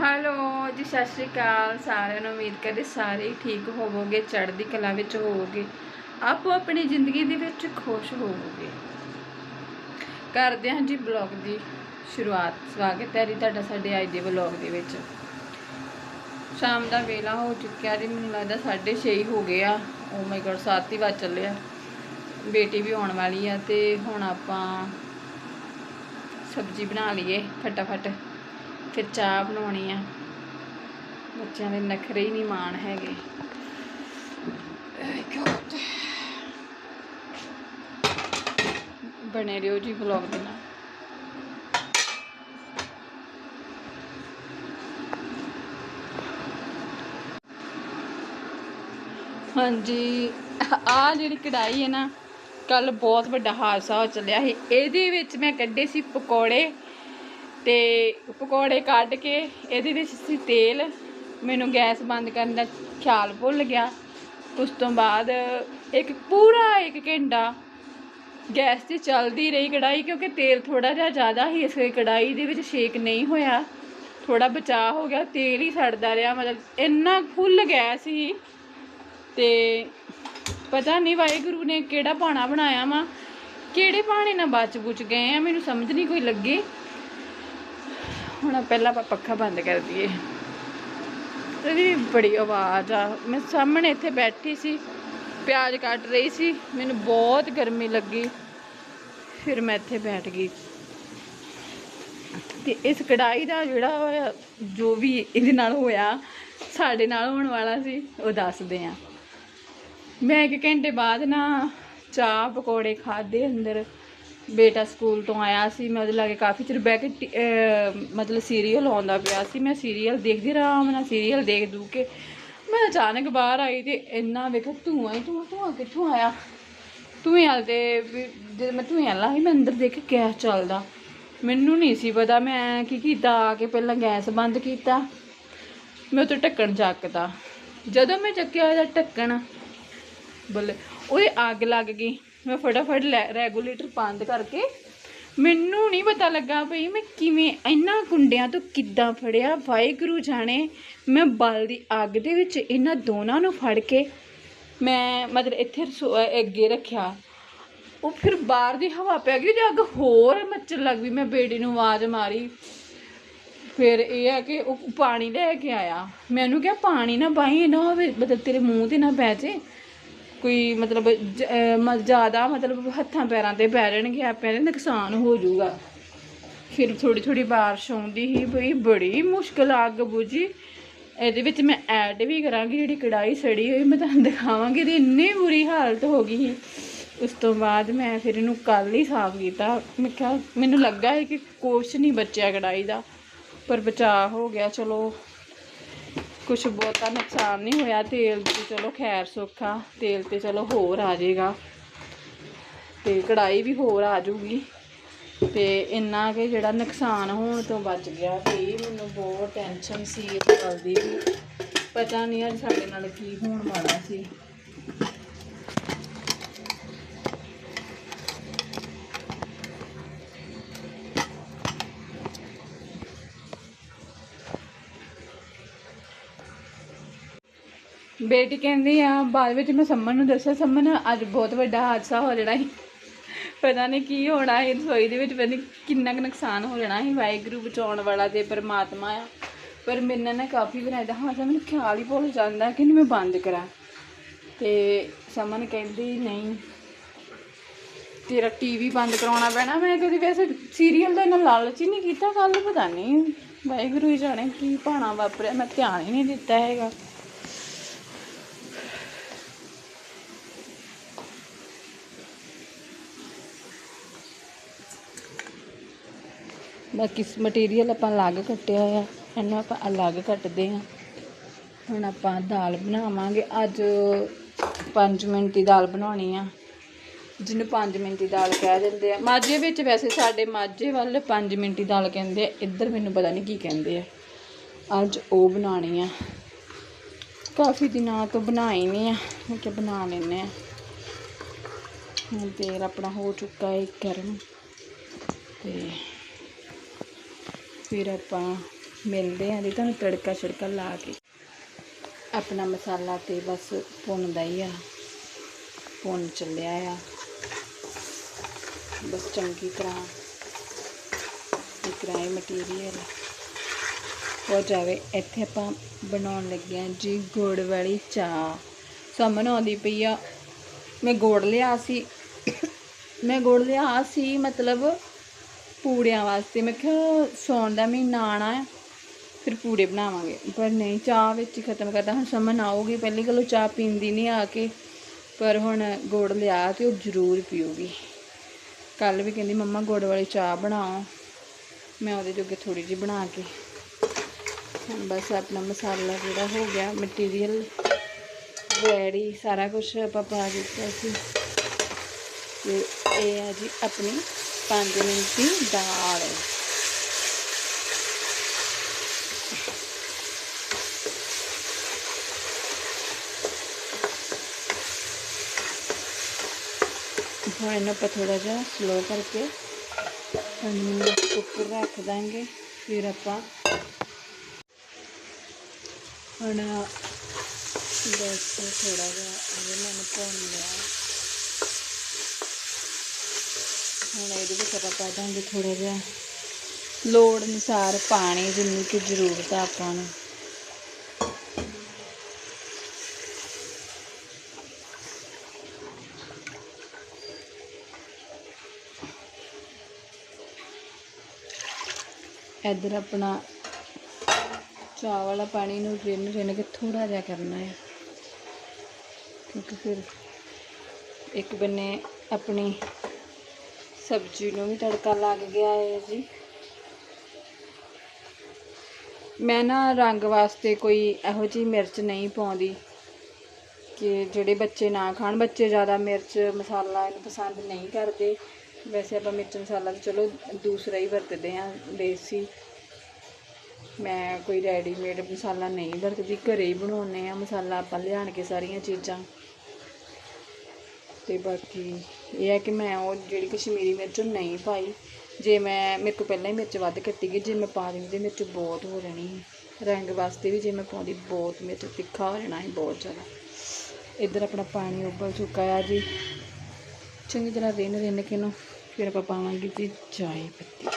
Hello ਜੀ, ਸਤਿ ਸ਼੍ਰੀ ਅਕਾਲ। ਸਾਰਿਆਂ ਨੂੰ ਉਮੀਦ ਕਰਦੇ ਸਾਰੇ ਠੀਕ ਹੋਵੋਗੇ, ਚੜ੍ਹਦੀ ਕਲਾ ਵਿੱਚ ਹੋਵੋਗੇ। ਆਪੋ ਆਪਣੀ ਜ਼ਿੰਦਗੀ ਦੇ ਵਿੱਚ ਖੁਸ਼ ਹੋਵੋਗੇ। ਕਰਦੇ ਹਾਂ ਜੀ ਬਲੌਗ ਦੀ ਸ਼ੁਰੂਆਤ। ਸਵਾਗਤ ਹੈ ਜੀ ਤੁਹਾਡਾ ਸਾਡੇ ਅੱਜ ਦੇ ਬਲੌਗ ਦੇ ਵਿੱਚ। ਸ਼ਾਮ ਦਾ ਵੇਲਾ ਹੋ ਚੁੱਕਿਆ ਜੀ, ਮੈਨੂੰ ਲੱਗਦਾ 6:30 ਹੋ ਗਏ ਆ। ਓ ਮਾਈ ਗॉड 7 ਹੀ ਵੱਜ ਚੱਲੇ ਆ। ਬੇਟੀ ਵੀ ਆਉਣ ਵਾਲੀ ਆ ਤੇ ਹੁਣ ਆਪਾਂ ਸਬਜ਼ੀ ਬਣਾ ਲਈਏ ਫਟਾਫਟ। ਫਿਰ ਚਾਹ ਬਣਾਉਣੀ ਆ। ਬੱਚਿਆਂ ਦੇ ਨਖਰੇ ਹੀ ਨਹੀਂ ਮਾਣ ਹੈਗੇ। ਬਣੇ ਰਹੋ ਜੀ ਵਲੌਗ ਦੇ ਨਾਲ। ਹਾਂਜੀ ਆ ਜਿਹੜੀ ਕਢਾਈ ਹੈ ਨਾ ਕੱਲ ਬਹੁਤ ਵੱਡਾ ਹਾਦਸਾ ਹੋ ਚੱਲਿਆ ਸੀ। ਇਹਦੇ ਵਿੱਚ ਮੈਂ ਕੱਢੇ ਸੀ ਪਕੌੜੇ। ਤੇ ਪਕੌੜੇ ਕੱਢ ਕੇ ਇਹਦੇ ਵਿੱਚ ਸੀ ਤੇਲ। ਮੈਨੂੰ ਗੈਸ ਬੰਦ ਕਰਨ ਦਾ ਖਿਆਲ ਭੁੱਲ ਗਿਆ। ਉਸ ਤੋਂ ਬਾਅਦ ਇੱਕ ਪੂਰਾ ਇੱਕ ਘੰਟਾ ਗੈਸ ਤੇ ਚੱਲਦੀ ਰਹੀ ਕੜਾਈ ਕਿਉਂਕਿ ਤੇਲ ਥੋੜਾ ਜਿਹਾ ਜ਼ਿਆਦਾ ਹੀ ਇਸ ਕਰਕੇ ਕੜਾਈ ਦੇ ਵਿੱਚ ਸ਼ੇਕ ਨਹੀਂ ਹੋਇਆ। ਥੋੜਾ ਬਚਾਅ ਹੋ ਗਿਆ, ਤੇਲ ਹੀ ਸੜਦਾ ਰਿਹਾ। ਮਤਲਬ ਇੰਨਾ ਫੁੱਲ ਗੈਸ ਹੀ ਤੇ ਪਤਾ ਨਹੀਂ ਵਾਹਿਗੁਰੂ ਨੇ ਕਿਹੜਾ ਪਾਣਾ ਬਣਾਇਆ ਵਾ। ਕਿਹੜੇ ਪਾਣੇ ਨਾਲ ਬਚ ਬੁਚ ਗਏ ਆ, ਮੈਨੂੰ ਸਮਝ ਨਹੀਂ ਕੋਈ ਲੱਗੀ। ਹੁਣ ਪਹਿਲਾਂ ਆਪਾਂ ਪੱਖਾ ਬੰਦ ਕਰ ਦਈਏ। ਇਹਦੀ ਬੜੀ ਆਵਾਜ਼ ਆ। ਮੈਂ ਸਾਹਮਣੇ ਇੱਥੇ ਬੈਠੀ ਸੀ, ਪਿਆਜ਼ ਕੱਟ ਰਹੀ ਸੀ, ਮੈਨੂੰ ਬਹੁਤ ਗਰਮੀ ਲੱਗੀ। ਫਿਰ ਮੈਂ ਇੱਥੇ ਬੈਠ ਗਈ। ਤੇ ਇਸ ਕੜਾਈ ਦਾ ਜਿਹੜਾ ਜੋ ਵੀ ਇਹਦੇ ਨਾਲ ਹੋਇਆ, ਸਾਡੇ ਨਾਲ ਹੋਣ ਵਾਲਾ ਸੀ, ਉਹ ਦੱਸਦੇ ਆ। ਮੈਂ ਇੱਕ ਘੰਟੇ ਬਾਅਦ ਨਾ ਚਾਹ ਪਕੌੜੇ ਖਾਦੇ ਅੰਦਰ। ਬੇਟਾ ਸਕੂਲ ਤੋਂ ਆਇਆ ਸੀ, ਮੈਂ ਉਹਦੇ ਲਾਗੇ ਕਾਫੀ ਚਿਰ ਬਹਿ ਕੇ ਟੀ- ਮਤਲਬ ਸੀਰੀਅਲ ਆਉਂਦਾ ਪਿਆ ਸੀ। ਮੈਂ ਸੀਰੀਅਲ ਦੇਖਦੀ ਆਰਾਮ ਨਾਲ ਸੀਰੀਅਲ ਦੇਖ ਦੂ ਕੇ। ਮੈਂ ਅਚਾਨਕ ਬਾਹਰ ਆਈ ਤੇ ਇੰਨਾ ਵੇਖਿਆ, ਧੂਆਂ ਹੀ ਧੂਆਂ ਧੂਆਂ ਕਿੱਥੋਂ ਆਇਆ? ਧੂਏ ਵਾਲ ਤੇ ਵੀ ਜਦ ਮੈਂ ਧੂਏ ਵਾਲਾ ਸੀ ਮੈਂ ਅੰਦਰ ਦੇਖ ਕੇ ਗੈਸ ਚੱਲਦਾ? ਮੈਨੂੰ ਨਹੀਂ ਸੀ ਪਤਾ, ਮੈਂ ਕੀ ਕੀਤਾ, ਆ ਕੇ ਪਹਿਲਾਂ ਗੈਸ ਬੰਦ ਕੀਤਾ। ਮੈਂ ਉੱਤੇ ਢੱਕਣ ਚੱਕਦਾ ਜਦੋਂ ਮੈਂ ਚੱਕਿਆ ਉਹਦਾ ਢੱਕਣ, ਬੱਲੇ ਉਹਦੇ ਅੱਗ ਲੱਗ ਗਈ। ਮੈਂ ਫਟਾਫਟ ਰੈਗੂਲੇਟਰ ਬੰਦ ਕਰਕੇ ਮੈਨੂੰ ਨਹੀਂ ਪਤਾ ਲੱਗਾ ਭਈ ਮੈਂ ਕਿਵੇਂ ਇਹਨਾਂ ਕੁੰਡਿਆਂ ਤੋਂ ਕਿੱਦਾਂ ਫੜਿਆ, ਵਾਹਿਗੁਰੂ ਜਾਣੇ। ਮੈਂ ਬਲ ਦੀ ਅੱਗ ਦੇ ਵਿੱਚ ਇਹਨਾਂ ਦੋਨਾਂ ਨੂੰ ਫੜ ਕੇ ਮੈਂ ਮਤਲਬ ਇੱਥੇ ਰਸੋ- ਅੱਗੇ ਰੱਖਿਆ। ਉਹ ਫਿਰ ਬਾਹਰ ਦੀ ਹਵਾ ਪੈ ਗਈ ਤੇ ਅੱਗ ਹੋਰ ਮੱਚਣ ਲੱਗ ਪਈ। ਮੈਂ ਬੇਟੀ ਨੂੰ ਆਵਾਜ਼ ਮਾਰੀ। ਫਿਰ ਇਹ ਹੈ ਕਿ ਉਹ ਪਾਣੀ ਲੈ ਕੇ ਆਇਆ। ਮੈਨੂੰ ਕਿਹਾ, ਪਾਣੀ ਨਾ ਬਾਈ ਨਾ ਹੋਵੇ, ਮਤਲਬ ਤੇਰੇ ਮੂੰਹ ਤੇ ਨਾ ਪੈ ਜੇ। ਕੋਈ ਮਤਲਬ, ਜ- ਮ- ਜ਼ਿਆਦਾ ਮਤਲਬ ਹੱਥਾਂ ਪੈਰਾਂ ਤੇ ਪੈ ਜਾਣਗੇ ਆਪਿਆਂ ਦੇ ਨੁਕਸਾਨ ਹੋ ਜਾਊਗਾ। ਫਿਰ ਥੋੜੀ ਥੋੜੀ ਬਾਰਿਸ਼ ਆਉਂਦੀ ਸੀ ਬਈ ਬੜੀ ਮੁਸ਼ਕਲ ਅੱਗ ਬੁਝੀ। ਇਹਦੇ ਵਿੱਚ ਮੈਂ ਐਡ ਵੀ ਕਰਾਂਗੀ, ਜਿਹੜੀ ਕੜਾਈ ਸੜੀ ਹੋਈ, ਮੈਂ ਤੁਹਾਨੂੰ ਦਿਖਾਵਾਂਗੀ, ਇਹਦੀ ਇੰਨੀ ਬੁਰੀ ਹਾਲਤ ਹੋ ਗਈ ਸੀ। ਉਸ ਤੋਂ ਬਾਅਦ ਮੈਂ ਫਿਰ ਇਹਨੂੰ ਕੱਲ ਹੀ ਸਾਫ਼ ਕੀਤਾ। ਮੈਂ ਕਿਹਾ, ਮੈਨੂੰ ਲੱਗਾ ਹੈ ਕਿ ਕੁਛ ਨਹੀਂ ਬਚਿਆ ਕੜਾਈ ਦਾ, ਪਰ ਬਚਾਅ ਹੋ ਗਿਆ, ਚਲੋ। ਕੁਛ ਬਹੁਤਾ ਨੁਕਸਾਨ ਨਹੀਂ ਹੋਇਆ, ਤੇਲ 'ਤੇ ਚਲੋ ਖੈਰ ਸੌਖਾ ਤੇਲ ਤੇ ਚਲੋ ਹੋਰ ਆ ਜਾਏਗਾ। ਤੇ ਕੜਾਈ ਵੀ ਹੋਰ ਆ ਜੂਗੀ ਤੇ ਇੰਨਾ ਕਿ ਜਿਹੜਾ ਨੁਕਸਾਨ ਹੋਣ ਤੋਂ ਬਚ ਗਿਆ, ਤੇ ਮੈਨੂੰ ਬਹੁਤ ਟੈਨਸ਼ਨ ਸੀ ਇਸ ਗੱਲ ਦੀ ਪਤਾ ਨਹੀਂ ਅੱਜ ਸਾਡੇ ਨਾਲ ਕੀ ਹੋਣ ਵਾਲਾ ਸੀ। ਬੇਟੀ ਕਹਿੰਦੀ ਆ, ਬਾਅਦ ਵਿੱਚ ਮੈਂ ਸੰਮਨ ਨੂੰ ਦੱਸਿਆ, ਸੰਮਨ, ਅੱਜ ਬਹੁਤ ਵੱਡਾ ਹਾਦਸਾ ਹੋ ਜਾਣਾ ਸੀ। ਪਤਾ ਨਹੀਂ ਕੀ ਹੋਣਾ ਸੀ, ਰਸੋਈ ਦੇ ਵਿੱਚ ਪਤਾ ਨਹੀਂ ਕਿੰਨਾ ਕੁ ਨੁਕਸਾਨ ਹੋ ਜਾਣਾ ਸੀ, ਵਾਹਿਗੁਰੂ ਬਚਾਉਣ ਵਾਲਾ ਤੇ ਪਰਮਾਤਮਾ ਆ। ਪਰ ਮੇਰੇ ਨਾ ਕਾਫੀ ਬਣਾਇਆ ਦਾ ਹਾਦਸਾ ਮੈਨੂੰ ਖਿਆਲ ਹੀ ਭੁੱਲ ਜਾਂਦਾ ਕਿ ਇਹਨੂੰ ਮੈਂ ਬੰਦ ਕਰਾਂ। ਤੇ ਸਮਨ ਕਹਿੰਦੀ, ਨਹੀਂ, ਤੇਰਾ ਟੀਵੀ ਬੰਦ ਕਰਾਉਣਾ ਪੈਣਾ। ਮੈਂ ਕਦੀ ਵੈਸੇ ਸੀਰੀਅਲ ਦਾ ਇਹਨਾਂ ਲਾਲਚ ਹੀ ਨਹੀਂ ਕੀਤਾ ਕੱਲ ਪਤਾ ਨਹੀਂ ਵਾਹਿਗੁਰੂ ਹੀ ਜਾਣੇ ਕੀ ਭਾਣਾ ਵਾਪਰਿਆ, ਮੈਂ ਧਿਆਨ ਹੀ ਨਹੀਂ ਦਿੱਤਾ ਹੈਗਾ। ਬਾਕੀ ਮਟੀਰੀਅਲ ਆਪਾਂ ਅਲੱਗ ਕੱਟਿਆ ਆ ਇਹਨੂੰ ਆਪਾਂ ਅਲੱਗ ਕੱਟਦੇ ਹਾਂ। ਹੁਣ ਆਪਾਂ ਦਾਲ ਬਣਾਵਾਂਗੇ। ਅੱਜ 5 ਮਿੰਟ ਦੀ ਦਾਲ ਬਣਾਉਣੀ ਆ। ਜਿਹਨੂੰ 5 ਮਿੰਟ ਦੀ ਦਾਲ ਕਹਿ ਦਿੰਦੇ ਆ। ਮਾਝੇ ਵਿੱਚ ਵੈਸੇ ਸਾਡੇ ਮਾਝੇ ਵੱਲ 5 ਮਿੰਟ ਦੀ ਦਾਲ ਕਹਿੰਦੇ ਆ। ਇੱਧਰ ਮੈਨੂੰ ਪਤਾ ਨਹੀਂ ਕੀ ਕਹਿੰਦੇ ਆ। ਅੱਜ ਉਹ ਬਣਾਉਣੀ ਆ। ਕਾਫੀ ਦਿਨਾਂ ਤੋਂ ਬਣਾਈ ਨਹੀਂ ਆ। ਮੈਂ ਕਿਹਾ ਬਣਾ ਲੈਨੇ ਆ। ਹੁਣ ਤੇਲ ਆਪਣਾ ਹੋ ਚੁੱਕਾ ਹੈ ਗਰਮ। ਤੇ ਫਿਰ ਆਪਾਂ ਮਿਲਦੇ ਹਾਂ ਜੀ। ਤੁਹਾਨੂੰ ਤੜਕਾ ਛੜਕਾ ਲਾ ਕੇ। ਆਪਣਾ ਮਸਾਲਾ ਤੇ ਬਸ ਭੁੰਨਦਾ ਹੀ ਆ। ਭੁੰਨ ਚੱਲਿਆ ਆ। ਬਸ ਚੰਗੀ ਤਰ੍ਹਾਂ ਇਕਰਾਏ ਮਟੀਰੀਅਲ ਹੋ ਜਾਵੇ। ਇੱਥੇ ਆਪਾਂ ਬਣਾਉਣ ਲੱਗੇ ਹਾਂ ਜੀ ਗੁੜ ਵਾਲੀ ਚਾਹ। ਸਮਨ ਆਉਂਦੀ ਪਈ ਆ। ਮੈਂ ਗੁੜ ਲਿਆ ਸੀ। ਮੈਂ ਗੁੜ ਲਿਆ ਸੀ ਮਤਲਬ ਪੂੜਿਆਂ ਵਾਸਤੇ। ਮੈਂ ਕਿਹਾ, ਸੌਣ ਦਾ ਮਹੀਨਾ ਆਣਾ ਹੈ ਫਿਰ ਪੂੜੇ ਬਣਾਵਾਂਗੇ। ਪਰ ਨਹੀਂ, ਚਾਹ ਵਿੱਚ ਹੀ ਖਤਮ ਕਰਦਾ। ਹੁਣ ਸਮਨ ਆਊਗੀ, ਪਹਿਲੀ ਗੱਲੋਂ ਚਾਹ ਪੀਂਦੀ ਨਹੀਂ ਆ ਕੇ। ਪਰ ਹੁਣ ਗੁੜ ਲਿਆ ਤੇ ਉਹ ਜ਼ਰੂਰ ਪੀਊਗੀ। ਕੱਲ ਵੀ ਕਹਿੰਦੀ, ਮੰਮਾ, ਗੁੜ ਵਾਲੀ ਚਾਹ ਬਣਾਓ। ਮੈਂ ਉਹਦੇ ਜੋਗੇ ਥੋੜੀ ਜਿਹੀ ਬਣਾ ਕੇ। ਹੁਣ ਬਸ ਆਪਣਾ ਮਸਾਲਾ ਜਿਹੜਾ ਹੋ ਗਿਆ ਮਟੀਰੀਅਲ ਰੈਡੀ ਸਾਰਾ ਕੁਝ ਆਪਾਂ ਪਾ ਦਿੱਤਾ ਸੀ। ਤੇ ਇਹ ਆ ਜੀ ਆਪਣੀ 5 ਮਿੰਟ ਦੀ ਦਾਲ। ਹੁਣ ਇਹਨੂੰ ਆਪਾਂ ਥੋੜਾ ਜਿਹਾ ਸਲੋ ਕਰਕੇ ਹੁਣ ਉੱਪਰ ਰੱਖ ਦਾਂਗੇ। ਫਿਰ ਆਪਾਂ ਹੁਣ ਬਸ ਥੋੜਾ ਜਿਹਾ ਇਹਦੇ ਨਾਲ ਭੁੰਨ ਲਿਆ। ਹੁਣ ਇਹਦੇ ਵਿੱਚ ਆਪਾਂ ਪਾ ਦਾਂਗੇ ਥੋੜਾ ਜਿਹਾ ਲੋੜ ਅਨੁਸਾਰ ਪਾਣੀ, ਜਿੰਨੀ ਕਿ ਜ਼ਰੂਰਤ ਆ ਆਪਾਂ ਨੂੰ। ਇੱਧਰ ਆਪਣਾ ਚਾਹ ਵਾਲਾ ਪਾਣੀ ਨੂੰ ਰਿੰਨ ਰਿੰਨ ਕੇ ਥੋੜਾ ਜਿਹਾ ਕਰਨਾ ਹੈ। ਕਿਉਂਕਿ ਫਿਰ ਇੱਕ ਬੰਨੇ ਆਪਣੀ ਸਬਜ਼ੀ ਨੂੰ ਵੀ ਤੜਕਾ ਲੱਗ ਗਿਆ ਹੈ ਜੀ। ਮੈਂ ਨਾ ਰੰਗ ਵਾਸਤੇ ਕੋਈ ਇਹੋ ਜਿਹੀ ਮਿਰਚ ਨਹੀਂ ਪਾਉਂਦੀ ਕਿ ਜਿਹੜੇ ਬੱਚੇ ਨਾ ਖਾਣ। ਬੱਚੇ ਜ਼ਿਆਦਾ ਮਿਰਚ, ਮਸਾਲਾ ਇਹਨੂੰ ਪਸੰਦ ਨਹੀਂ ਕਰਦੇ। ਵੈਸੇ ਆਪਾਂ ਮਿਰਚ, ਮਸਾਲਾ ਤਾਂ ਚਲੋ ਦੂਸਰਾ ਹੀ ਵਰਤਦੇ ਹਾਂ, ਦੇਸੀ। ਮੈਂ ਕੋਈ ਰੈਡੀਮੇਡ ਮਸਾਲਾ ਨਹੀਂ ਵਰਤਦੀ। ਘਰੇ ਹੀ ਬਣਾਉਂਦੇ ਆ ਮਸਾਲਾ, ਆਪਾਂ ਲਿਆਣ ਕੇ ਸਾਰੀਆਂ ਚੀਜ਼ਾਂ। ਤੇ ਬਾਕੀ ਇਹ ਹੈ ਕਿ ਮੈਂ ਉਹ ਜਿਹੜੀ ਕਸ਼ਮੀਰੀ ਮਿਰਚ ਨਹੀਂ ਪਾਈ। ਜੇ ਮੈਂ, ਮੇਰੇ ਕੋਲ ਪਹਿਲਾਂ ਹੀ ਮਿਰਚ ਵੱਧ ਕੱਟੀ ਗਈ, ਜੇ ਮੈਂ ਪਾ ਦਿੰਦੀ ਤੇ ਮਿਰਚ ਬਹੁਤ ਹੋ ਜਾਣੀ ਰੰਗ ਵਾਸਤੇ ਵੀ ਜੇ ਮੈਂ ਪਾਉਂਦੀ ਬਹੁਤ ਮਿਰਚ, ਤਿੱਖਾ ਹੋ ਜਾਣਾ ਸੀ ਬਹੁਤ ਜ਼ਿਆਦਾ। ਇੱਧਰ ਆਪਣਾ ਪਾਣੀ ਉਬਲ ਚੁੱਕਾ ਆ ਜੀ। ਚੰਗੀ ਤਰ੍ਹਾਂ ਰਿੰਨ ਰਿੰਨ ਕੇ ਨੂੰ ਫਿਰ ਆਪਾਂ ਪਾਵਾਂਗੇ ਜੀ ਚਾਏ ਪੱਤੀ।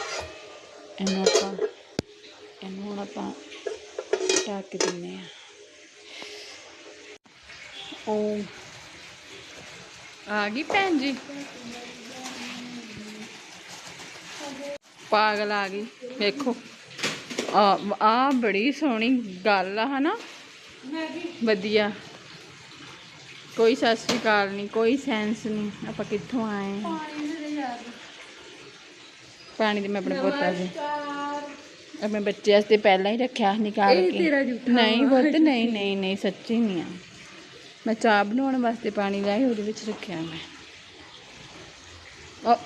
ਇਹਨੂੰ ਆਪਾਂ, ਇਹਨੂੰ ਹੁਣ ਆਪਾਂ ਢੱਕ ਦਿੰਨੇ ਆ ਉਹ ਆ ਗਈ ਭੈਣ ਜੀ। ਪਾਗਲ ਆ ਗਈ ਵੇਖੋ। ਆ ਆ ਬੜੀ ਸੋਹਣੀ ਗੱਲ ਆ ਹਨਾ? ਵਧੀਆ। ਕੋਈ ਸਤਿ ਸ਼੍ਰੀ ਅਕਾਲ ਨਹੀਂ ਕੋਈ ਸੈਂਸ ਨਹੀਂ ਆਪਾਂ ਕਿੱਥੋਂ ਆਏ ਹਾਂ ਪਾਣੀ ਤੇ ਮੈਂ ਆਪਣੇ ਪੋਤਾ ਜੀ ਮੈਂ ਬੱਚੇ ਵਾਸਤੇ ਪਹਿਲਾਂ ਹੀ ਰੱਖਿਆ ਨਿਕਾਲ ਕੇ। ਨਹੀਂ ਪੁੱਤ ਨਹੀਂ ਨਹੀਂ ਨਹੀਂ ਸੱਚੀ ਨਹੀਂ ਆ। ਮੈਂ ਚਾਹ ਬਣਾਉਣ ਵਾਸਤੇ ਪਾਣੀ ਲਿਆਈ ਉਹਦੇ ਵਿੱਚ ਰੱਖਿਆ ਮੈਂ। ਆ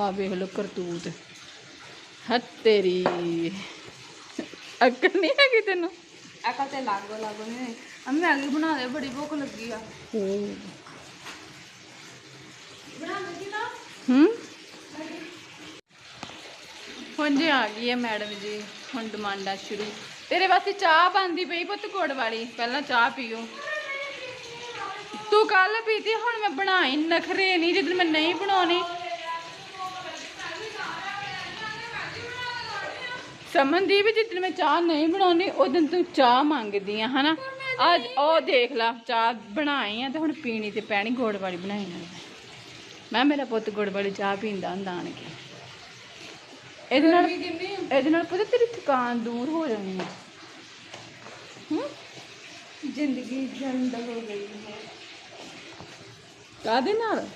ਆ ਵੇਖ ਲੋ ਕਰਤੂਤ। ਹੱਤ ਤੇਰੀ। ਅਕਲ ਨਹੀਂ ਹੈਗੀ ਤੈਨੂੰ? ਅਕਲ ਤੇ ਲਾਗੋ ਲਾਗੋ ਨੇ ਅੰਮੀ ਮੈਗੀ ਬਣਾ ਦੇ ਬੜੀ ਭੁੱਖ ਲੱਗੀ ਆ। ਬਣਾ ਦੇ ਨਾ ਹੂੰ? ਹੁਣ ਜੀ ਆ ਗਈ ਹੈ ਮੈਡਮ ਜੀ ਹੁਣ ਡਿਮਾਂਡਾਂ ਸ਼ੁਰੂ। ਤੇਰੇ ਵਾਸਤੇ ਚਾਹ ਬਣਦੀ ਪਈ ਪੁੱਤ ਗੁੜ ਵਾਲੀ। ਪਹਿਲਾਂ ਚਾਹ ਪੀਓ। ਤੂੰ ਕੱਲ ਪੀਤੀ ਹੁਣ ਮੈਂ ਬਣਾਈ ਨਖਰੇ ਨਹੀਂ ਜਦੋਂ ਮੈਂ ਨਹੀਂ ਬਣਾਉਣੀ। ਸਮਝਦੀ ਵੀ ਜਿੱਦਣ ਮੈਂ ਚਾਹ ਨਹੀਂ ਬਣਾਉਣੀ ਉਦੋਂ ਤੂੰ ਚਾਹ ਮੰਗਦੀ ਆ ਹਨਾ? ਅੱਜ ਉਹ ਦੇਖ ਲਾ ਚਾਹ ਬਣਾਈ ਆ ਤੇ ਹੁਣ ਪੀਣੀ ਤੇ ਪੈਣੀ ਗੁੜ ਵਾਲੀ ਬਣਾਈ ਨਾਲ। ਮੈਂ ਮੇਰਾ ਪੁੱਤ ਗੁੜ ਵਾਲੀ ਚਾਹ ਪੀਂਦਾ ਹੁੰਦਾ ਆਣ ਕੇ। ਇਹਦੇ ਨਾਲ ਇਹਦੇ ਨਾਲ ਪਤਾ ਤੇਰੀ ਥਕਾਨ ਦੂਰ ਹੋ ਜਾਣੀ ਹੈ ਹੂੰ? ਜ਼ਿੰਦਗੀ ਜੰਦ ਹੋ ਗਈ ਹੈ। ਕਾਦੇ ਨਾਲ?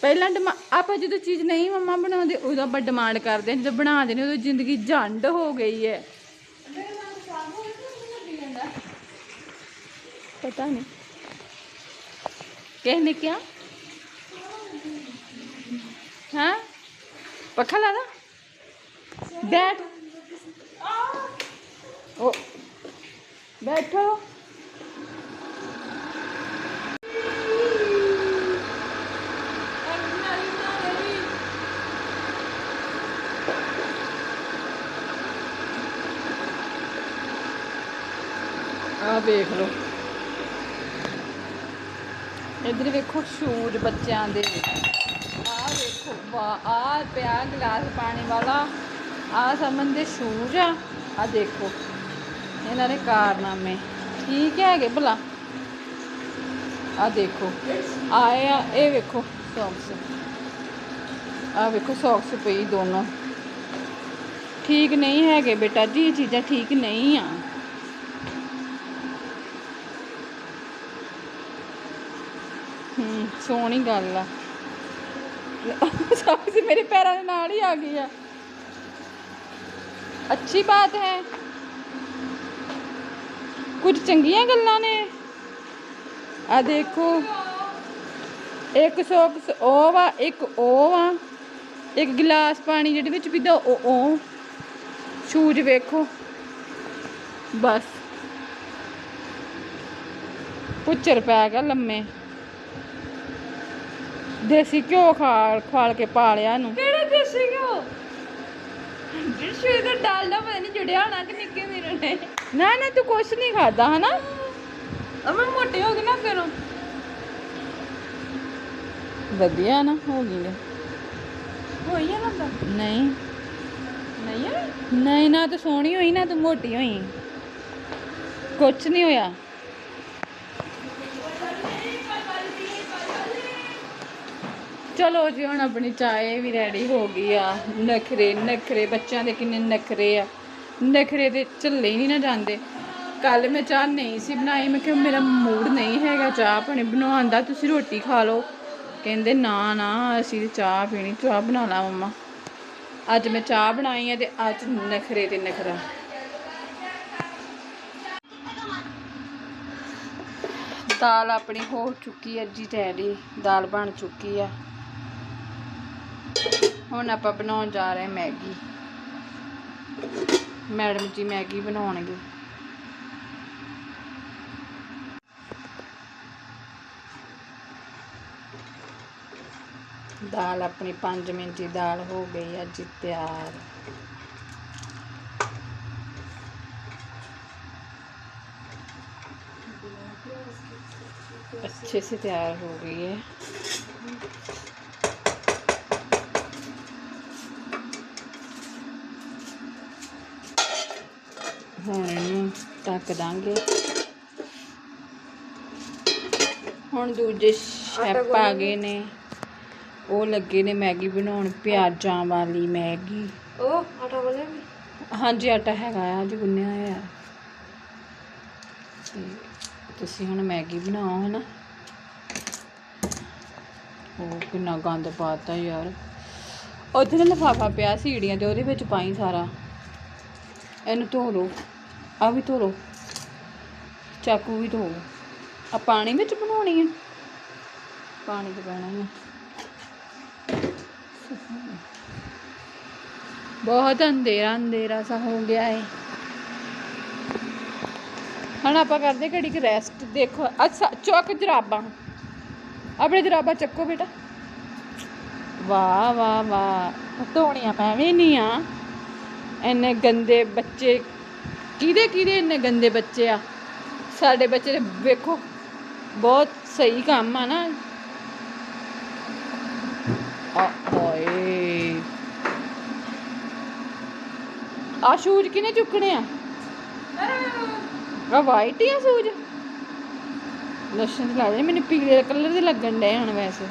ਪਹਿਲਾਂ ਡਿਮਾ, ਆਪਾਂ ਜਦੋਂ ਚੀਜ਼ ਨਹੀਂ ਮੰਮਾ ਬਣਾਉਂਦੇ, ਉਦੋਂ ਆਪਾਂ ਡਿਮਾਂਡ ਕਰਦੇ ਹਾਂ, ਜਦੋਂ ਬਣਾ ਦਿੰਦੇ ਉਦੋਂ ਜ਼ਿੰਦਗੀ ਜੰਡ ਹੋ ਗਈ ਹੈ। ਪਤਾ ਨਹੀਂ। ਕਿਸ ਨੇ ਕਿਹਾ? ਹਾਂ? ਪੱਖਾ ਲਾ ਲਾ। ਬੈਠ। ਉਹ, ਬੈਠੋ ਆ ਵੇਖ ਲਓ। ਇੱਧਰ ਵੇਖੋ ਸ਼ੂਜ਼ ਬੱਚਿਆਂ ਦੇ। ਆ ਵੇਖੋ ਆ ਪਿਆ ਗਲਾਸ ਪਾਣੀ ਵਾਲਾ। ਆ ਸਮਨ ਦੇ ਸ਼ੂਜ਼ ਆ। ਆ ਦੇਖੋ, ਇਹਨਾਂ ਦੇ ਕਾਰਨਾਮੇ। ਠੀਕ ਹੈਗੇ ਭਲਾ। ਆ ਦੇਖੋ, ਆਏ ਆ, ਇਹ ਵੇਖੋ ਸੌਕਸ ਆ ਵੇਖੋ ਸੌਕਸ ਪਈ ਦੋਨੋਂ। ਠੀਕ ਨਹੀਂ ਹੈਗੇ ਬੇਟਾ ਜੀ, ਇਹ ਚੀਜ਼ਾਂ ਠੀਕ ਨਹੀਂ ਆ। ਹੂੰ, ਸੋਹਣੀ ਗੱਲ ਆ। ਸੌਕਸ ਮੇਰੇ ਪੈਰਾਂ ਦੇ ਨਾਲ ਹੀ ਆ ਗਈ ਆ। ਅੱਛੀ ਬਾਤ ਹੈ। ਕੁਝ ਚੰਗੀਆਂ ਗੱਲਾਂ ਨੇ। ਆ ਦੇਖੋ। ਇੱਕ ਸੌਕਸ ਉਹ ਵਾ, ਇੱਕ ਉਹ ਵਾ। ਇੱਕ ਗਲਾਸ ਪਾਣੀ ਜਿਹਦੇ ਵਿੱਚ ਪੀਦਾ, ਉਹ ਉਹ। ਸ਼ੂਜ਼ ਵੇਖੋ। ਬਸ। ਪੁੱਚਰ ਪੈ ਗਿਆ ਲੰਮੇ। ਦੇਸੀ ਘਿਓ ਖਾਲ ਖਾਲ ਕੇ ਪਾਲਿਆ ਨੂੰ ਕਿਹੜਾ ਦੇਸੀ ਘਿਓ? ਜਿਸ ਦਾ ਡਾਲਡਾ ਪਤਾ ਨਹੀਂ ਜੁੜਿਆ ਹੋਣਾ ਕਿ ਨਿੱਕੇ ਵੀਰ ਨੇ। ਨਾ ਨਾ ਤੂੰ ਕੁਛ ਨਹੀਂ ਖਾਦਾ ਹਨਾ? ਅਮਰ ਮੋਟੇ ਹੋ ਗਏ ਨਾ ਕਰੋ ਵਧੀਆ ਨਾ ਹੋ ਗਈ ਨੇ। ਹੋਈ ਆ ਨਾ ਨਹੀਂ। ਨਹੀਂ ਆ ਨਹੀਂ ਨਾ ਤੂੰ ਸੋਹਣੀ ਹੋਈ ਨਾ ਤੂੰ ਮੋਟੀ ਹੋਈ। ਕੁਛ ਨਹੀਂ ਹੋਇਆ। ਚਲੋ ਜੀ, ਹੁਣ ਆਪਣੀ ਚਾਏ ਵੀ ਰੈਡੀ ਹੋ ਗਈ ਆ। ਨਖਰੇ ਨਖਰੇ, ਬੱਚਿਆਂ ਦੇ ਕਿੰਨੇ ਨਖਰੇ ਆ। ਨਖਰੇ ਦੇ ਝੱਲੇ ਹੀ ਨਹੀਂ ਨਾ ਜਾਂਦੇ। ਕੱਲ ਮੈਂ ਚਾਹ ਨਹੀਂ ਸੀ ਬਣਾਈ, ਮੈਂ ਕਿਹਾ ਮੇਰਾ ਮੂਡ ਨਹੀਂ ਹੈਗਾ ਚਾਹ ਪਾਣੀ ਬਣਾਉਣ ਦਾ, ਤੁਸੀਂ ਰੋਟੀ ਖਾ ਲਓ। ਕਹਿੰਦੇ, ਨਾ ਨਾ, ਅਸੀਂ ਤਾਂ ਚਾਹ ਪੀਣੀ, ਚਾਹ ਬਣਾ ਲਾ ਮੰਮਾ। ਅੱਜ ਮੈਂ ਚਾਹ ਬਣਾਈ ਹੈ ਤੇ ਅੱਜ ਨਖਰੇ ਤੇ ਨਖਰਾ। ਦਾਲ ਆਪਣੀ ਹੋ ਚੁੱਕੀ ਹੈ ਜੀ ਰੈਡੀ ਦਾਲ ਬਣ ਚੁੱਕੀ ਆ। ਹੁਣ ਆਪਾਂ ਬਣਾਉਣ ਜਾ ਰਹੇ ਹਾਂ ਮੈਗੀ ਮੈਡਮ ਜੀ ਮੈਗੀ ਬਣਾਉਣਗੇ ਦਾਲ ਆਪਣੀ 5 ਮਿੰਟ ਦੀ ਦਾਲ ਹੋ ਗਈ ਹੈ ਜੀ ਤਿਆਰ अच्छे से तैयार हो गई है ਢੱਕ ਦਾਂਗੇ ਹੁਣ ਦੂਜੇ ਸ਼ੈਫ ਆ ਗਏ ਨੇ। ਉਹ ਲੱਗੇ ਨੇ ਮੈਗੀ ਬਣਾਉਣ ਪਿਆਜ਼ਾਂ ਵਾਲੀ ਮੈਗੀ। ਉਹ ਆਟਾ ਵਾਲੇ ਵੀ? ਹਾਂਜੀ ਆਟਾ ਹੈਗਾ ਆ ਅੱਜ ਗੁੰਨਿਆ ਹੋਇਆ। ਤੇ ਤੁਸੀਂ ਹੁਣ ਮੈਗੀ ਬਣਾਓ ਹਨਾ? ਉਹ ਕਿੰਨਾ ਗੰਦ ਪਾਤਾ ਯਾਰ। ਉੱਥੇ ਨਾ ਲਿਫਾਫਾ ਪਿਆ ਸੀੜੀਆਂ ਤੇ ਉਹਦੇ ਵਿੱਚ ਪਾਈ ਸਾਰਾ। ਇਹਨੂੰ ਧੋ ਲਓ। ਆ ਵੀ ਧੋ ਲਓ। ਚਾਕੂ ਵੀ ਧੋ ਆ ਪਾਣੀ ਵਿੱਚ ਬਣਾਉਣੀ ਹੈ ਪਾਣੀ ਚ ਪੈਣਾ ਹੈ ਬਹੁਤ ਅੰਧੇਰਾ ਅੰਧੇਰਾ ਸਾ ਹੋ ਗਿਆ ਹੈ ਹੁਣ ਆਪਾਂ ਕਰਦੇ ਘੜੀ ਕਿ ਰੈਸਟ ਦੇਖੋ ਅੱਛਾ ਚੁੱਕ ਜਰਾਬਾਂ ਆਪਣੇ ਜਰਾਬਾਂ ਚੱਕੋ ਬੇਟਾ। ਵਾਹ ਵਾਹ ਵਾਹ। ਧੋਣੀਆਂ ਮੈਂ ਵੀ ਨਹੀਂ ਆ। ਇੰਨੇ ਗੰਦੇ ਬੱਚੇ। ਕਿਹਦੇ ਕਿਹਦੇ ਇੰਨੇ ਗੰਦੇ ਬੱਚੇ ਆ? ਸਾਡੇ ਬੱਚੇ ਦੇ ਵੇਖੋ, ਬਹੁਤ ਸਹੀ ਕੰਮ ਆ ਨਾ। ਆ ਆ ਸ਼ੂਜ਼ ਕਿਨੇ ਚੁੱਕਣੇ ਆ? ਆ ਵਾਈਟ ਹੀ ਆ ਸੂਜ? ਲੋਸ਼ਨ ਲਾ ਦੇ ਮੈਨੂੰ ਪੀਲੇ ਕਲਰ ਦੇ ਲੱਗਣ ਡਏ ਹੁਣ ਵੈਸੇ।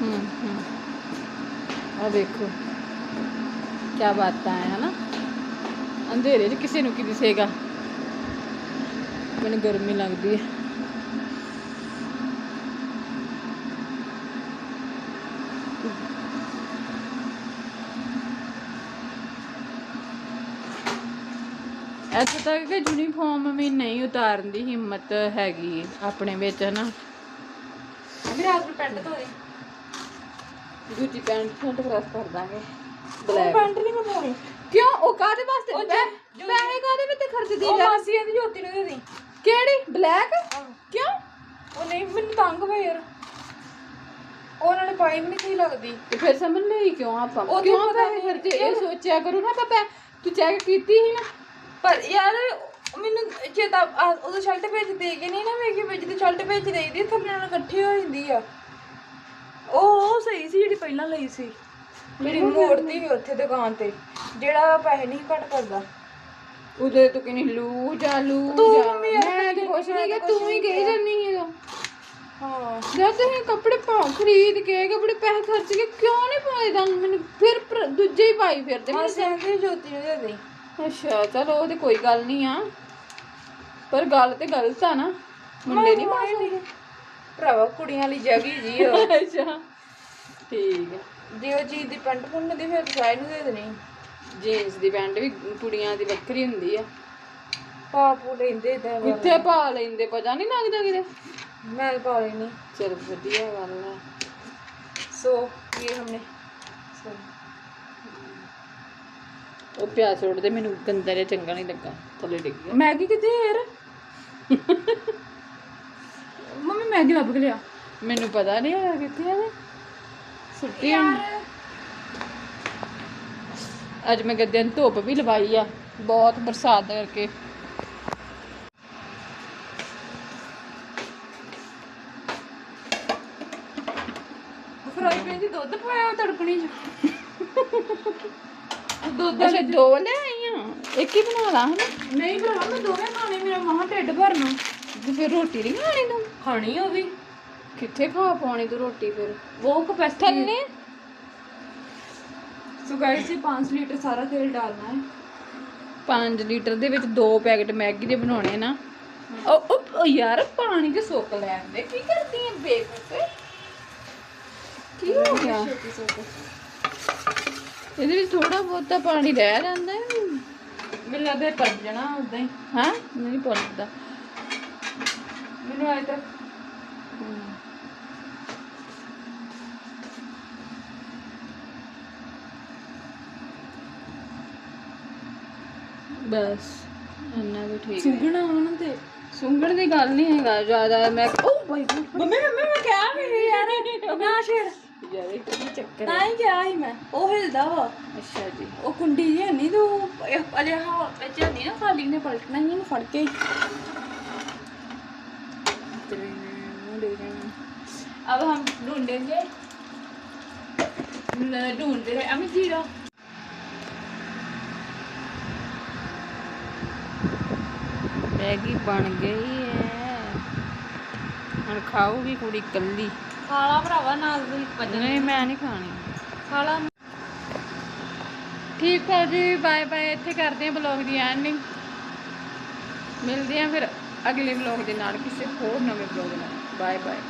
ਹੂੰ ਹੂੰ। ਆ ਦੇਖੋ ਕੀ ਬਾਤਾਂ ਹੈ ਹਨਾ। ਅੰਧੇਰੇ 'ਚ ਕਿਸੇ ਨੂੰ ਕੀ ਦਿਸੇਗਾ। ਮੈਨੂੰ ਗਰਮੀ ਲੱਗਦੀ ਹੈ। ਇੱਥੇ ਤੱਕ ਕਿ ਯੂਨੀਫਾਰਮ ਵੀ ਨਹੀਂ ਉਤਾਰਨ ਦੀ ਹਿੰਮਤ ਹੈਗੀ ਆਪਣੇ ਵਿੱਚ ਨਾ ਵੀ ਰਾਤ ਨੂੰ ਪੈਂਟ ਧੋ ਦੇ ਦੂਜੀ ਪੈਂਟ ਸ਼ਰਟ ਪ੍ਰੈਸ ਕਰ ਦਾਂਗੇ। ਬਲੈਕ ਪੈਂਟ ਨਹੀਂ ਮੈਂ ਪਾਉਣੀ ਕਿਉਂ? ਉਹ ਕਾਦੇ ਵਾਸਤੇ? ਪੈਸੇ ਕਾਦੇ ਵਿੱਚ ਖਰਚਦੀ ਉਹ ਜਾ? ਮਾਸੀ ਦੀ ਜੋਤੀ ਨੂੰ ਦੇ ਦੇ। ਕਿਹੜੀ? ਬਲੈਕ? ਕਿਉਂ? ਉਹ ਨਹੀਂ ਮੈਨੂੰ ਤੰਗ ਹੋਇਆ ਯਾਰ। ਉਹ ਨਾਲੇ ਪਾਈ ਵੀ ਨਹੀਂ ਸਹੀ ਲੱਗਦੀ। ਤੇ ਫਿਰ ਸਮਝ ਲਈ ਕਿਉਂ ਆਪਾਂ? ਉਹਦੀ ਕਿਉਂ ਪਤਾ ਨਹੀਂ, ਖਰਚੇ ਇਹ ਸੋਚਿਆ ਕਰੂ ਨਾ ਪਾਪਾ ਤੂੰ ਚੈੱਕ ਕੀਤੀ ਸੀ ਨਾ? ਪਰ ਯਾਰ ਮੈਨੂੰ ਚੇਤਾ ਉਦੋਂ ਸ਼ਰਟ ਭੇਜ ਦੇ ਕੇ ਨਹੀਂ ਨਾ ਵੇਖੀ ਵਿੱਚ ਤੇ ਸ਼ਰਟ ਭੇਜ ਦੇਈਦੀ ਥੱਲੇ ਨਾਲ ਇਕੱਠੀ ਹੋ ਜਾਂਦੀ ਆ। ਉਹ ਉਹ ਸਹੀ ਸੀ ਜਿਹੜੀ ਪਹਿਲਾਂ ਲਈ ਸੀ। ਜਿਹੜੀ ਮੋੜਤੀ ਵੀ ਉੱਥੇ ਦੁਕਾਨ ਤੇ ਜਿਹੜਾ ਪੈਸੇ ਨਹੀਂ ਘੱਟ ਕਰਦਾ। ਉਦੋਂ ਤੂੰ ਕਿੰਨੀ ਲੂ ਜਾ ਲੂ ਤੂੰ ਮੈਂ ਤੇ ਕੁਛ ਨਹੀਂ ਕਿ ਤੂੰ ਹੀ ਕਹੀ ਜਾਨੀ ਹੈਗਾ। ਹਾਂ। ਜਦ ਤੁਸੀਂ ਕੱਪੜੇ ਪਾ ਖਰੀਦ ਕੇ ਕੱਪੜੇ ਪੈਸੇ ਖਰਚ ਕੇ ਕਿਉਂ ਨਹੀਂ ਪਾਏ ਤਾਂ ਮੈਨੂੰ ਫਿਰ ਦੂਜੇ ਹੀ ਪਾਈ ਫਿਰਦੇ ਹਾਂ ਸੈਂਦੇ ਜੋਤੀ ਨੂੰ ਦੇ ਦੇ। ਅੱਛਾ ਚਲੋ ਉਹ ਤੇ ਕੋਈ ਗੱਲ ਨਹੀਂ ਆ। ਪਰ ਗੱਲ ਤੇ ਗਲਤ ਆ ਨਾ। ਮੁੰਡੇ ਨਹੀਂ ਪਾ ਸਕਦੇ। ਭਰਾਵਾ ਕੁੜੀਆਂ ਲਈ ਜਗੀ ਜੀ ਉਹ। ਅੱਛਾ। ਠੀਕ ਹੈ ਜੇ ਉਹ ਚੀਜ਼ ਦੀ ਪੈਂਟ ਪੁੰਨ ਦੀ ਫਿਰ ਸਾਈ ਨੂੰ ਦੇ ਦੇਣੀ। ਜੀਨਸ ਦੀ ਪੈਂਟ ਵੀ ਕੁੜੀਆਂ ਦੀ ਵੱਖਰੀ ਹੁੰਦੀ ਆ। ਪਾਪੂ ਲੈਂਦੇ ਤਾਂ ਕਿੱਥੇ ਪਾ ਲੈਂਦੇ? ਪਤਾ ਨਹੀਂ ਲੱਗਦਾ ਕਿਤੇ। ਮੈਂ ਪਾ ਲੈਣੀ ਚਲ ਵਧੀਆ ਗੱਲ ਆ। ਸੋ ਇਹ ਹਮਨੇ? ਸੋ। ਉਹ ਪਿਆਜ਼ ਸੁੱਟਦੇ ਮੈਨੂੰ ਗੰਦਾ ਜਿਹਾ ਚੰਗਾ ਨਹੀਂ ਲੱਗਾ। ਥੱਲੇ ਡਿੱਗ ਗਿਆ। ਮੈਗੀ ਕਿੱਥੇ ਹੈ ਯਾਰ? ਮੰਮੀ ਮੈਗੀ ਲੱਭ ਕੇ ਲਿਆ। ਮੈਨੂੰ ਪਤਾ ਨਹੀਂ ਹੋਇਆ ਕਿੱਥੇ ਆ ਇਹ। ਸੁੱਟੀ ਆ ਅੱਜ ਮੈਂ ਗੱਦਿਆਂ ਨੂੰ ਧੁੱਪ ਵੀ ਲਵਾਈ ਆ ਬਹੁਤ ਬਰਸਾਤ ਕਰਕੇ। ਫਰਾਈ ਪੈਨ 'ਚ ਦੁੱਧ ਪਾਇਆ ਤੜਕਣੀ 'ਚ। ਦੁੱਧ ਅੱਛਾ ਦੋ ਲੈ ਆਈਆਂ ਇੱਕ ਹੀ ਬਣਾ ਲਾ ਹਨਾ? ਨਹੀਂ ਭਰਾਵਾ ਮੈਂ ਦੋਵੇਂ ਖਾਣੇ ਮੇਰਾ ਮਹਾ ਢਿੱਡ ਭਰਨਾ। ਤੇ ਫਿਰ ਰੋਟੀ ਨਹੀਂ ਖਾਣੀ ਤੂੰ? ਖਾਣੀ ਉਹ ਵੀ। ਕਿੱਥੇ ਖਾ ਪਾਉਣੀ ਤੂੰ ਰੋਟੀ ਫਿਰ? ਉਹ ਕਪੈਸਿਟੀ ਥੱਲੇ? ਸੋ ਗਾਇਸ ਲੀਟਰ ਸਾਰਾ ਤੇਲ ਲੀਟਰ ਦੇ ਵਿੱਚ ਦੋ ਪੈਕਟ ਮੈਗੀ ਦੇ ਬਣਾਉਣੇ ਨਾ। ਉਹ ਉਹ ਯਾਰ ਪਾਣੀ ਤੇ ਸੋਕ ਲੈ ਦੇ। ਕੀ ਕਰਦੀ ਹੈ ਬੇਕੂਫੇ ਕੀ ਹੋ ਗਿਆ? ਇਹਦੇ ਵਿੱਚ ਥੋੜਾ ਬਹੁਤਾ ਪਾਣੀ ਰਹਿ ਜਾਂਦਾ ਹੈ। ਮੈਨੂੰ ਲੱਗਦਾ ਪੱਜ ਜਾਣਾ ਉਦਾਂ ਹੀ। ਹਾਂ? ਨਹੀਂ ਪੱਜਦਾ ਮੈਨੂੰ ਆਇਆ ਤਾਂ ਬਸ ਇੰਨਾ ਵੀ ਠੀਕ ਹੈ ਸੁਗਣਾ ਉਹਨਾਂ ਤੇ ਸੁੰਗੜ ਦੀ ਗੱਲ ਨਹੀਂ ਹੈਗਾ ਜ਼ਿਆਦਾ ਮੈਂ ਓ ਬਾਈ ਮੰਮੀ ਮੰਮੀ ਮੈਂ ਕਿਹਾ ਵੀ ਯਾਰ ਨਾ ਛੇੜ ਯਾਰ ਇਹ ਕੀ ਚੱਕਰ ਹੈ ਤਾਂ ਹੀ ਕਿਹਾ ਸੀ ਮੈਂ ਉਹ ਹਿਲਦਾ ਵਾ ਅੱਛਾ ਜੀ ਉਹ ਕੁੰਡੀ ਜੀ ਨਹੀਂ ਤੂੰ ਇਹ ਅਜੇ ਹਾਂ ਵਿੱਚ ਨਹੀਂ ਨਾ ਖਾਲੀ ਨੇ ਪਲਟਣਾ ਹੀ ਇਹਨੂੰ ਫੜ ਕੇ ਹੀ अब हम ढूंढेंगे न- ढूंढ रहे अमित जीरा ਮੈਗੀ ਬਣ ਗਈ ਹੈ। ਹੁਣ ਖਾਊਗੀ ਕੁੜੀ ਕੱਲੀ ਖਾਲਾ ਭਰਾਵਾ ਨਾਲ ਦੀ ਭਜਨ ਨਹੀਂ ਮੈਂ ਨਹੀਂ ਖਾਣੀ। ਖਾਲਾ ਠੀਕ ਹੈ ਜੀ ਬਾਏ ਬਾਏ। ਇੱਥੇ ਕਰਦੇ ਹਾਂ ਬਲੌਗ ਦੀ ਐਂਡਿੰਗ ਮਿਲਦੇ ਹਾਂ ਫਿਰ ਅਗਲੇ ਬਲੌਗ ਦੇ ਨਾਲ ਕਿਸੇ ਹੋਰ ਨਵੇਂ ਬਲੌਗ ਨਾਲ। Bye bye.